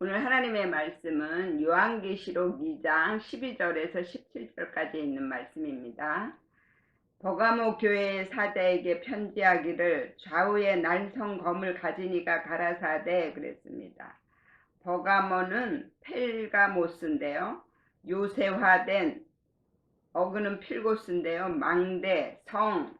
오늘 하나님의 말씀은 요한계시록 2장 12절에서 17절까지 있는 말씀입니다. 버가모 교회의 사자에게 편지하기를 좌우에 날성 검을 가진 이가 가라사대 그랬습니다. 버가모는 펠가모스인데요. 요새화된 어그는 필고스인데요. 망대, 성,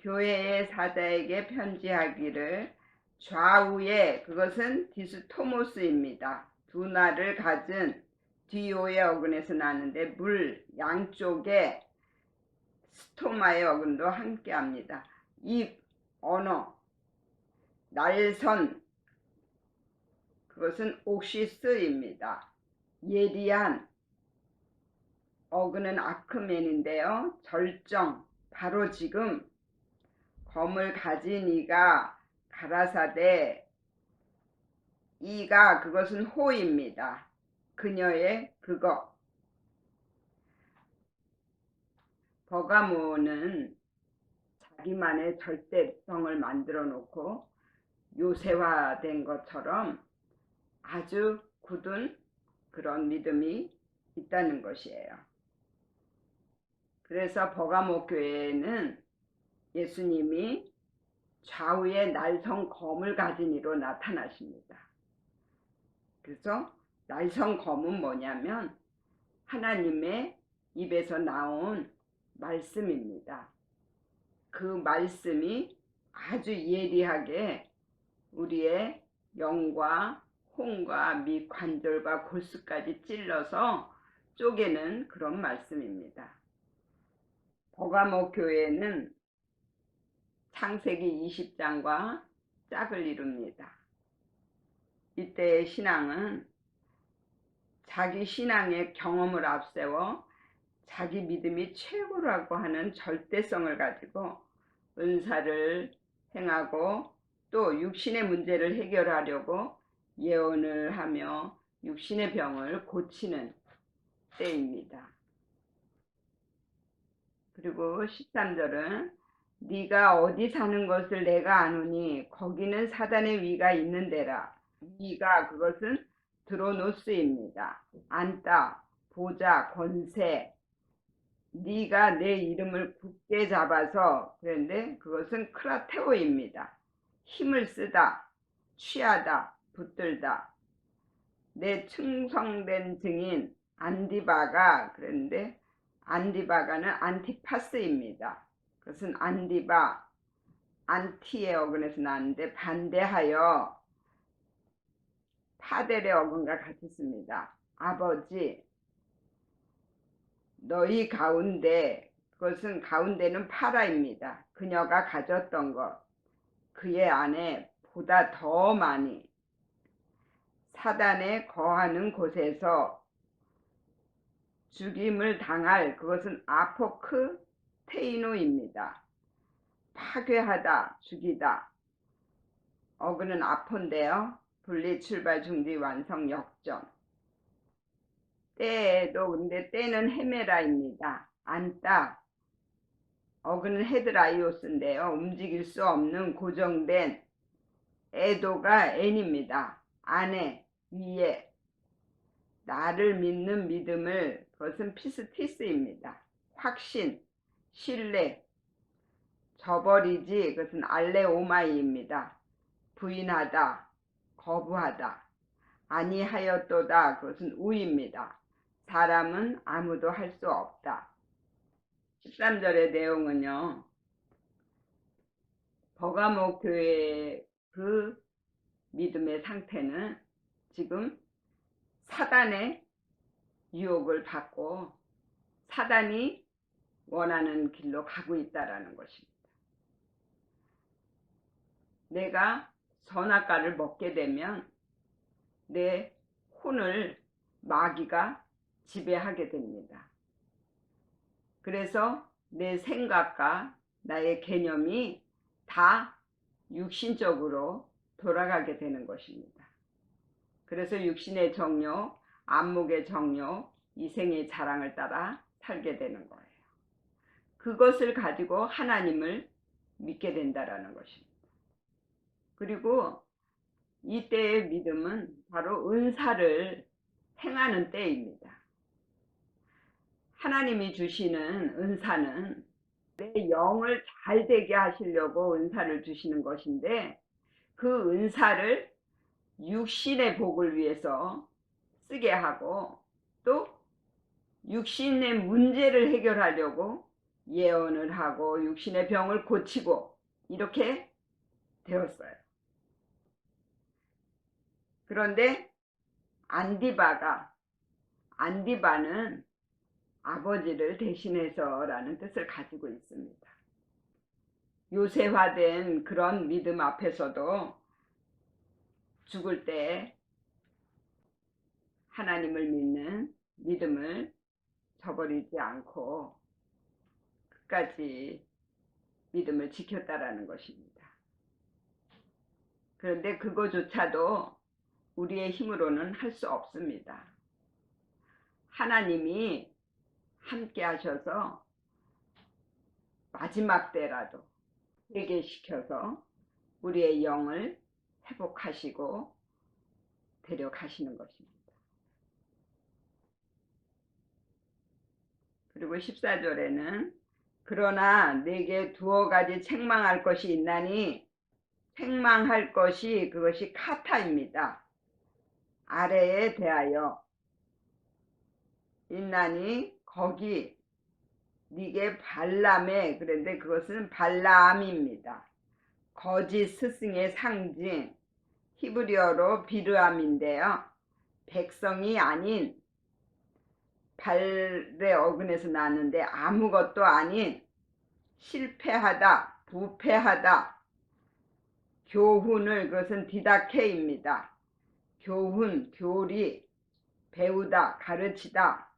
교회의 사자에게 편지하기를 좌우에 그것은 디스토모스입니다. 두 날을 가진 디오의 어근에서 나는데 물 양쪽에 스토마의 어근도 함께합니다. 입, 언어, 날선 그것은 옥시스입니다. 예리한 어근은 아크맨인데요. 절정 바로 지금 검을 가진 이가 가라사대 이가 그것은 호입니다. 그녀의 그거. 버가모는 자기만의 절대성을 만들어 놓고 요새화된 것처럼 아주 굳은 그런 믿음이 있다는 것이에요. 그래서 버가모 교회에는 예수님이 좌우에 날성 검을 가진 이로 나타나십니다. 그래서 날성 검은 뭐냐면 하나님의 입에서 나온 말씀입니다. 그 말씀이 아주 예리하게 우리의 영과 홍과 미 관절과 골수까지 찔러서 쪼개는 그런 말씀입니다. 버가모 교회는 창세기 20장과 짝을 이룹니다. 이때의 신앙은 자기 신앙의 경험을 앞세워 자기 믿음이 최고라고 하는 절대성을 가지고 은사를 행하고 또 육신의 문제를 해결하려고 예언을 하며 육신의 병을 고치는 때입니다. 그리고 13절은 네가 어디 사는 것을 내가 아노니 거기는 사단의 위가 있는 데라. 위가 그것은 드로노스입니다. 안다, 보자, 권세. 네가 내 이름을 굳게 잡아서 그런데 그것은 크라테오입니다. 힘을 쓰다, 취하다, 붙들다. 내 충성된 증인 안디바가 그런데 안디바가는 안티파스입니다. 그것은 안디바, 안티의 어근에서 나왔는데 반대하여 파델의 어근과 같이 씁니다. 아버지, 너희 가운데, 그것은 가운데는 파라입니다. 그녀가 가졌던 것, 그의 안에 보다 더 많이 사단에 거하는 곳에서 죽임을 당할 그것은 아포크 테이노입니다. 파괴하다, 죽이다. 어그는 아폰데요. 분리, 출발, 중지, 완성, 역전. 때에도 근데 때는 헤메라입니다. 안다. 어그는 헤드라이오스인데요. 움직일 수 없는 고정된 에도가 N입니다. 안에, 위에. 나를 믿는 믿음을 그것은 피스티스입니다. 확신, 신뢰, 저버리지 그것은 알레오마이입니다. 부인하다, 거부하다, 아니하였도다 그것은 우입니다. 사람은 아무도 할 수 없다. 13절의 내용은요. 버가모 교회의 그 믿음의 상태는 지금 사단의 유혹을 받고 사단이 원하는 길로 가고 있다라는 것입니다. 내가 선악과를 먹게 되면 내 혼을 마귀가 지배하게 됩니다. 그래서 내 생각과 나의 개념이 다 육신적으로 돌아가게 되는 것입니다. 그래서 육신의 정욕, 안목의 정욕, 이생의 자랑을 따라 살게 되는 거예요. 그것을 가지고 하나님을 믿게 된다라는 것입니다. 그리고 이때의 믿음은 바로 은사를 행하는 때입니다. 하나님이 주시는 은사는 내 영을 잘 되게 하시려고 은사를 주시는 것인데 그 은사를 육신의 복을 위해서 쓰게 하고 또 육신의 문제를 해결하려고 예언을 하고 육신의 병을 고치고 이렇게 되었어요. 그런데 안디바가 안디바는 아버지를 대신해서 라는 뜻을 가지고 있습니다. 요새화된 그런 믿음 앞에서도 죽을 때 하나님을 믿는 믿음을 저버리지 않고 끝까지 믿음을 지켰다라는 것입니다. 그런데 그거조차도 우리의 힘으로는 할 수 없습니다. 하나님이 함께 하셔서 마지막 때라도 회개시켜서 우리의 영을 회복하시고 데려가시는 것입니다. 그리고 14절에는 그러나 내게 두어 가지 책망할 것이 있나니 책망할 것이 그것이 카타입니다. 아래에 대하여 있나니 거기 니게 발람에 그런데 그것은 발람입니다. 거짓 스승의 상징 히브리어로 비르암인데요. 백성이 아닌 발의 어근에서 나왔는데 아무것도 아닌 실패하다, 부패하다, 교훈을 그것은 디다케입니다. 교훈, 교리, 배우다, 가르치다,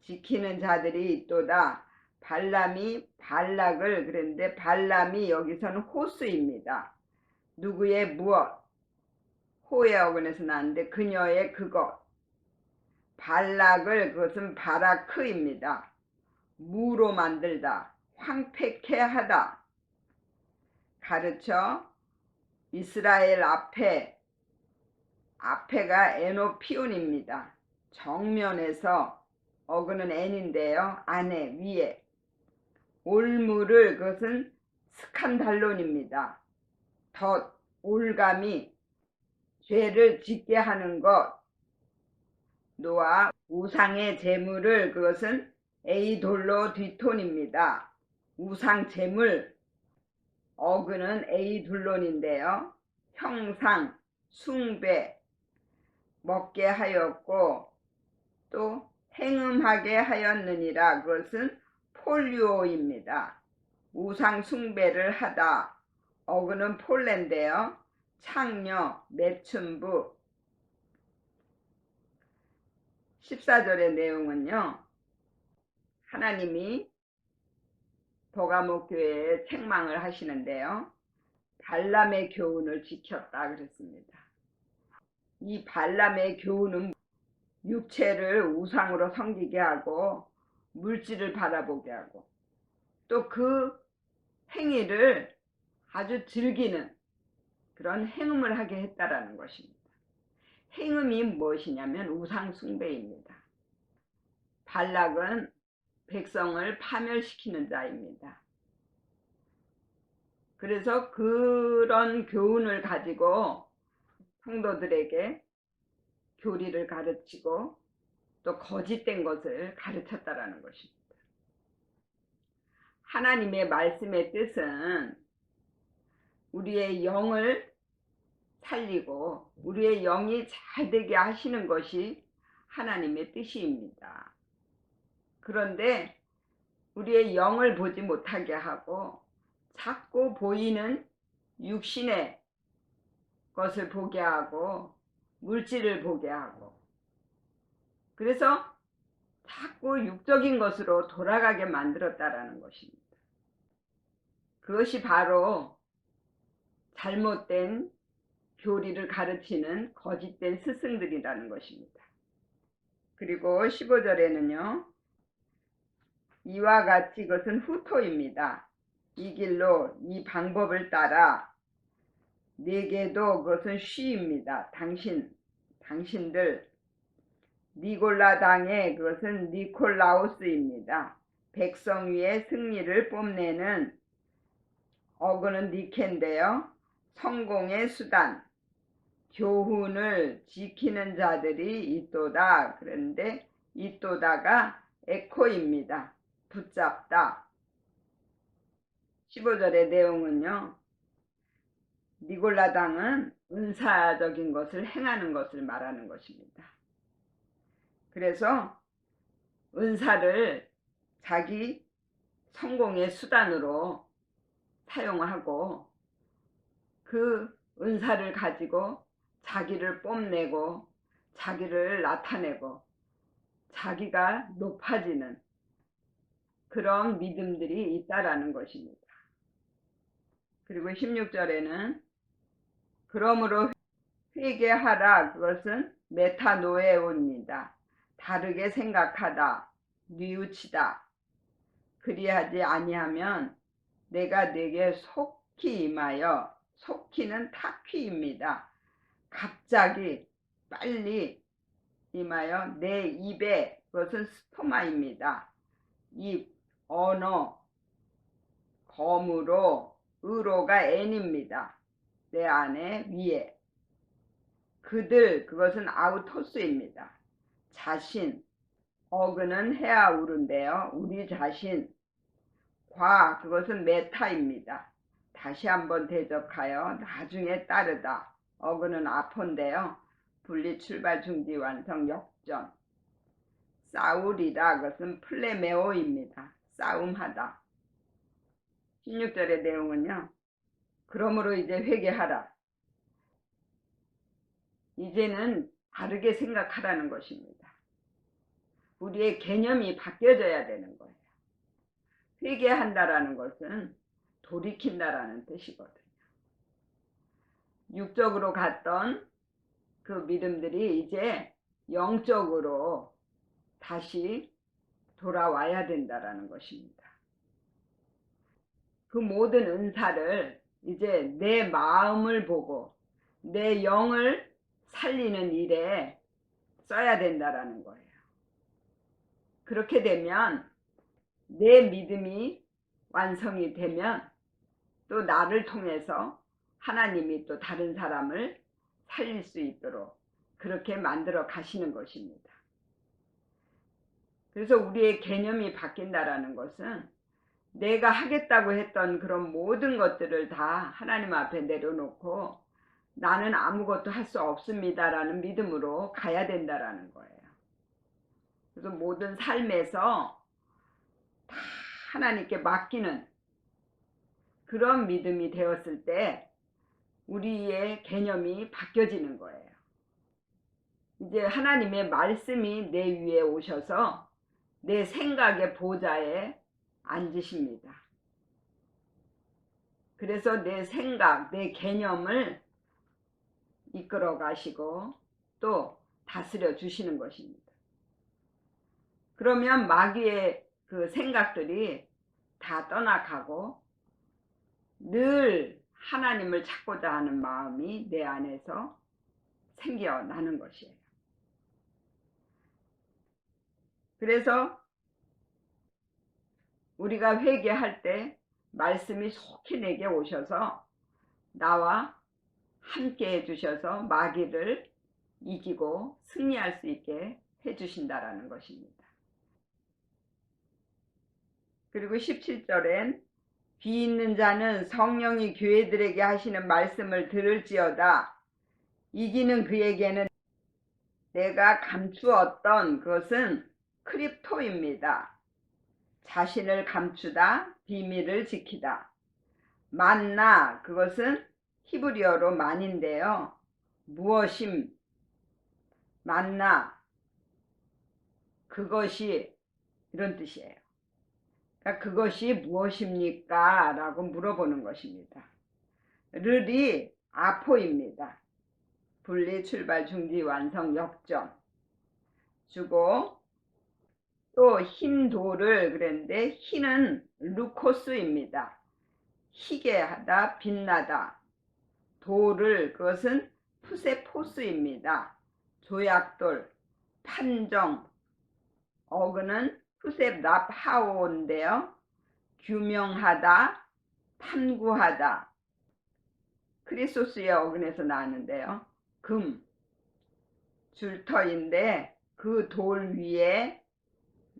지키는 자들이 있도다. 발람이 발락을 그랬는데 발람이 여기서는 호수입니다. 누구의 무엇, 호의 어근에서 나왔는데 그녀의 그것, 발락을 그것은 바라크입니다. 무로 만들다, 황폐케 하다. 가르쳐 이스라엘 앞에 앞에가 에노피온입니다. 정면에서 어그는 n인데요. 안에 위에 올무를 그것은 스칸달론입니다. 덧 올감이 죄를 짓게 하는 것 노아 우상의 재물을 그것은 에이돌로 뒤톤입니다. 우상 재물 어그는 에이둘론인데요. 형상, 숭배 먹게 하였고 또 행음하게 하였느니라 그것은 폴리오입니다. 우상 숭배를 하다 어그는 폴레인데요. 창녀, 매춘부 14절의 내용은요. 하나님이 버가목 교회에 책망을 하시는데요. 발람의 교훈을 지켰다 그랬습니다. 이 발람의 교훈은 육체를 우상으로 섬기게 하고 물질을 바라보게 하고 또 그 행위를 아주 즐기는 그런 행음을 하게 했다라는 것입니다. 행음이 무엇이냐면 우상 숭배입니다. 발락은 백성을 파멸시키는 자입니다. 그래서 그런 교훈을 가지고 성도들에게 교리를 가르치고 또 거짓된 것을 가르쳤다라는 것입니다. 하나님의 말씀의 뜻은 우리의 영을 살리고 우리의 영이 잘 되게 하시는 것이 하나님의 뜻입니다. 그런데 우리의 영을 보지 못하게 하고 자꾸 보이는 육신의 것을 보게 하고 물질을 보게 하고 그래서 자꾸 육적인 것으로 돌아가게 만들었다라는 것입니다. 그것이 바로 잘못된 교리를 가르치는 거짓된 스승들이라는 것입니다. 그리고 15절에는요. 이와 같이 이것은 후토입니다. 이 길로 이 방법을 따라 네개도 그것은 쉬입니다. 당신, 당신들. 니골라당의 그것은 니콜라우스입니다. 백성 위의 승리를 뽐내는 어그는 니케인데요. 성공의 수단, 교훈을 지키는 자들이 있도다. 그런데 있도다가 에코입니다. 붙잡다. 15절의 내용은요. 니골라당은 은사적인 것을 행하는 것을 말하는 것입니다. 그래서 은사를 자기 성공의 수단으로 사용하고 그 은사를 가지고 자기를 뽐내고 자기를 나타내고 자기가 높아지는 그런 믿음들이 있다라는 것입니다. 그리고 16절에는 그러므로 회개하라 그것은 메타노에오입니다. 다르게 생각하다, 뉘우치다. 그리하지 아니하면 내가 내게 속히 임하여 속히는 타퀴입니다. 갑자기 빨리 임하여 내 입에 그것은 스토마입니다. 입, 언어, 검으로 의로가 n입니다. 내 안에 위에 그들 그것은 아우토스입니다. 자신 어그는 헤아우른데요. 우리 자신 과 그것은 메타입니다. 다시 한번 대적하여 나중에 따르다. 어그는 아폰데요. 분리 출발 중지 완성 역전. 싸우리다 그것은 플레메오입니다. 싸움하다. 16절의 내용은요. 그러므로 이제 회개하라. 이제는 다르게 생각하라는 것입니다. 우리의 개념이 바뀌어져야 되는 거예요. 회개한다라는 것은 돌이킨다라는 뜻이거든요. 육적으로 갔던 그 믿음들이 이제 영적으로 다시 돌아와야 된다라는 것입니다. 그 모든 은사를 이제 내 마음을 보고 내 영을 살리는 일에 써야 된다라는 거예요. 그렇게 되면 내 믿음이 완성이 되면 또 나를 통해서 하나님이 또 다른 사람을 살릴 수 있도록 그렇게 만들어 가시는 것입니다. 그래서 우리의 개념이 바뀐다라는 것은 내가 하겠다고 했던 그런 모든 것들을 다 하나님 앞에 내려놓고 나는 아무것도 할 수 없습니다라는 믿음으로 가야 된다라는 거예요. 그래서 모든 삶에서 다 하나님께 맡기는 그런 믿음이 되었을 때 우리의 개념이 바뀌어지는 거예요. 이제 하나님의 말씀이 내 위에 오셔서 내 생각의 보좌에 앉으십니다. 그래서 내 생각, 내 개념을 이끌어 가시고 또 다스려 주시는 것입니다. 그러면 마귀의 그 생각들이 다 떠나가고 늘 하나님을 찾고자 하는 마음이 내 안에서 생겨나는 것이에요. 그래서 우리가 회개할 때 말씀이 속히 내게 오셔서 나와 함께 해주셔서 마귀를 이기고 승리할 수 있게 해주신다라는 것입니다. 그리고 17절엔 비 있는 자는 성령이 교회들에게 하시는 말씀을 들을지어다. 이기는 그에게는 내가 감추었던 것은 크립토입니다. 자신을 감추다, 비밀을 지키다. 만나, 그것은 히브리어로 만인데요. 무엇임, 만나, 그것이 이런 뜻이에요. 그러니까 그것이 무엇입니까? 라고 물어보는 것입니다. 르리 아포입니다. 분리 출발 중지 완성 역전 주고 또흰 돌을 그랬는데 흰은 루코스입니다. 희게 하다 빛나다 돌을 그것은 푸세포스입니다. 조약돌, 판정, 어근은 푸셉 납하오인데요. 규명하다, 탐구하다. 크리소스의 어근에서 나왔는데요. 금, 줄터인데 그 돌 위에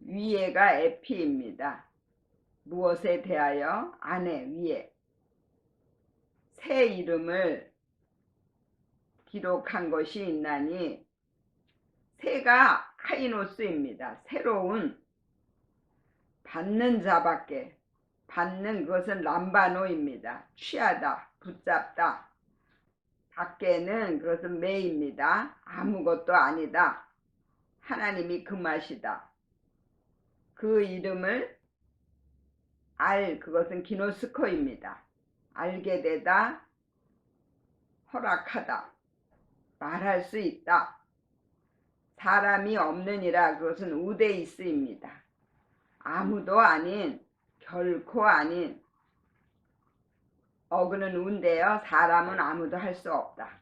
위에가 에피입니다. 무엇에 대하여 안에 위에 새 이름을 기록한 것이 있나니 새가 카이노스입니다. 새로운 받는 자밖에 받는 것은 람바노입니다. 취하다, 붙잡다. 밖에는 그것은 매입니다. 아무것도 아니다. 하나님이 그 맛이다. 그 이름을 알 그것은 기노스코입니다. 알게 되다 허락하다 말할 수 있다. 사람이 없느니라 그것은 우데이스입니다. 아무도 아닌 결코 아닌 어그는 운데요. 사람은 아무도 할 수 없다.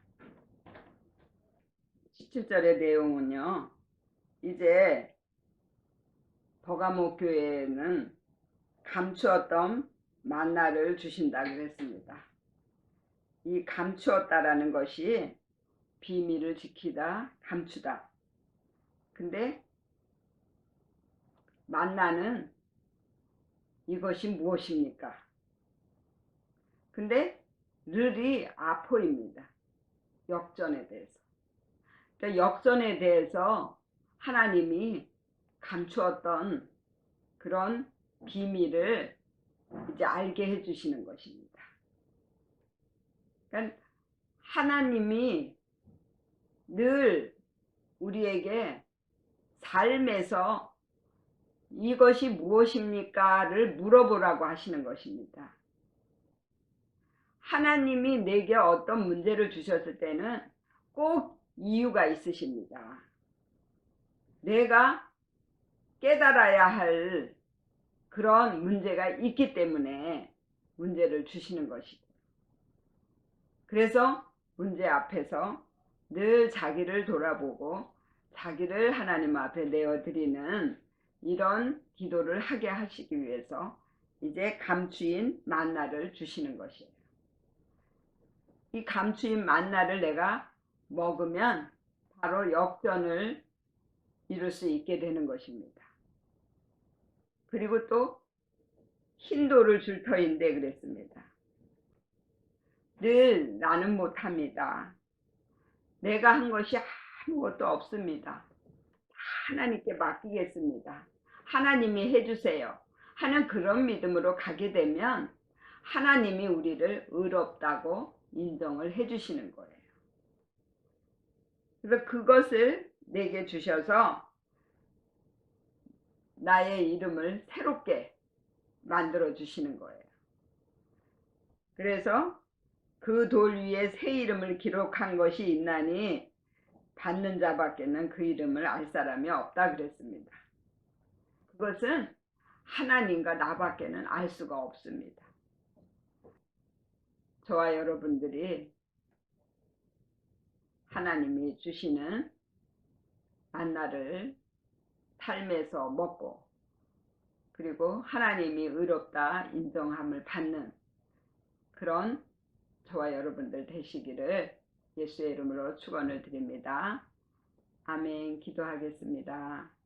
17절의 내용은요. 이제 버가모 교회는 감추었던 만나를 주신다 그랬습니다. 이 감추었다라는 것이 비밀을 지키다, 감추다. 근데 만나는 이것이 무엇입니까? 근데 르이 아포입니다. 역전에 대해서. 그러니까 역전에 대해서 하나님이 감추었던 그런 비밀을 이제 알게 해주시는 것입니다. 그러니까 하나님이 늘 우리에게 삶에서 이것이 무엇입니까를 물어보라고 하시는 것입니다. 하나님이 내게 어떤 문제를 주셨을 때는 꼭 이유가 있으십니다. 내가 깨달아야 할 그런 문제가 있기 때문에 문제를 주시는 것이고 그래서 문제 앞에서 늘 자기를 돌아보고 자기를 하나님 앞에 내어드리는 이런 기도를 하게 하시기 위해서 이제 감추인 만나를 주시는 것이에요. 이 감추인 만나를 내가 먹으면 바로 역전을 이룰 수 있게 되는 것입니다. 그리고 또 흰돌을 줄 터인데 그랬습니다. 늘 나는 못합니다. 내가 한 것이 아무것도 없습니다. 하나님께 맡기겠습니다. 하나님이 해주세요. 하는 그런 믿음으로 가게 되면 하나님이 우리를 의롭다고 인정을 해주시는 거예요. 그래서 그것을 내게 주셔서 나의 이름을 새롭게 만들어 주시는 거예요. 그래서 그 돌 위에 새 이름을 기록한 것이 있나니 받는 자밖에는 그 이름을 알 사람이 없다 그랬습니다. 그것은 하나님과 나밖에는 알 수가 없습니다. 저와 여러분들이 하나님이 주시는 만나를 삶에서 먹고 그리고 하나님이 의롭다 인정함을 받는 그런 저와 여러분들 되시기를 예수의 이름으로 축원을 드립니다. 아멘 기도하겠습니다.